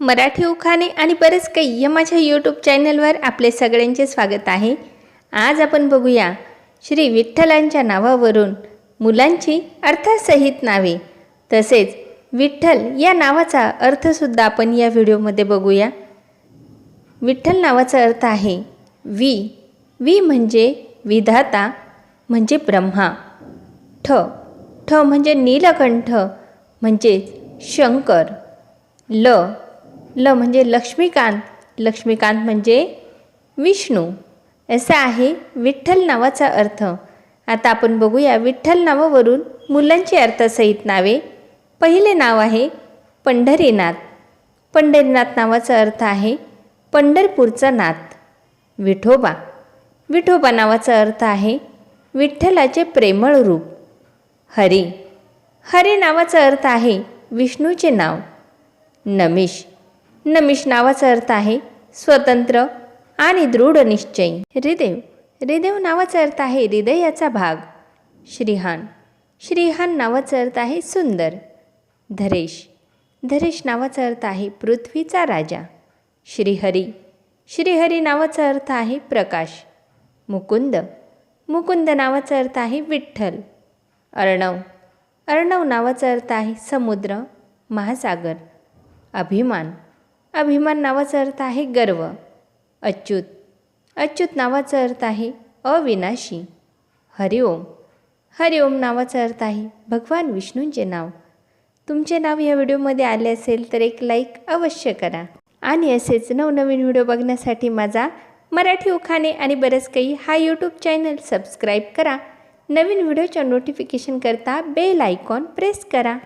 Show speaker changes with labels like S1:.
S1: मराठी उखाणे आणि बरेच काही या माझ्या यूट्यूब चॅनलवर आपले सगळ्यांचे स्वागत आहे. आज आपण बघूया श्री विठ्ठलांच्या नावावरून मुलांची अर्थसहित नावे. तसेच विठ्ठल या नावाचा अर्थसुद्धा आपण या व्हिडिओमध्ये बघूया. विठ्ठल नावाचा अर्थ आहे वी. वी म्हणजे विधाता म्हणजे ब्रह्मा. ठ. ठ म्हणजे नीलकंठ म्हणजेच शंकर. ल. ल म्हणजे लक्ष्मीकांत. लक्ष्मीकांत म्हणजे विष्णू. असा आहे विठ्ठल नावाचा अर्थ. आता आपण बघूया विठ्ठल नावावरून मुलांची अर्थसहित नावे. पहिले नाव आहे पंढरीनाथ. पंढरीनाथ नावाचा अर्थ आहे पंढरपूरचा नाथ. विठोबा. विठोबा नावाचा अर्थ आहे विठ्ठलाचे प्रेमळ रूप. हरी. हरी नावाचा अर्थ आहे विष्णूचे नाव. नमिष. नमिष नावाचा अर्थ आहे स्वतंत्र आणि दृढ निश्चयी. हृदेव हृदेव नावाचा अर्थ आहे हृदयाचा भाग. श्रीहान. श्रीहान नावाचा अर्थ आहे सुंदर. धरेश. धरेश नावाचा अर्थ आहे पृथ्वीचा राजा. श्रीहरी. श्रीहरी नावाचा अर्थ आहे प्रकाश. मुकुंद. मुकुंद नावाचा अर्थ आहे विठ्ठल. अर्णव. अर्णव नावाचा अर्थ आहे समुद्र महासागर. अभिमान. अभिमान नावाचा अर्थ आहे गर्व. अच्युत. अच्युत नावाचा अर्थ आहे अविनाशी. हरिओम हरिओम नावाचा अर्थ आहे भगवान विष्णूंचे नाव. तुमचे नाव या व्हिडिओमध्ये आले असेल तर एक लाईक अवश्य करा. आणि असेच नवनवीन व्हिडिओ बघण्यासाठी माझा मराठी उखाणे आणि बरंच काही हा यूट्यूब चॅनल सबस्क्राईब करा. नवीन व्हिडिओच्या नोटिफिकेशनकरता बेल आयकॉन प्रेस करा.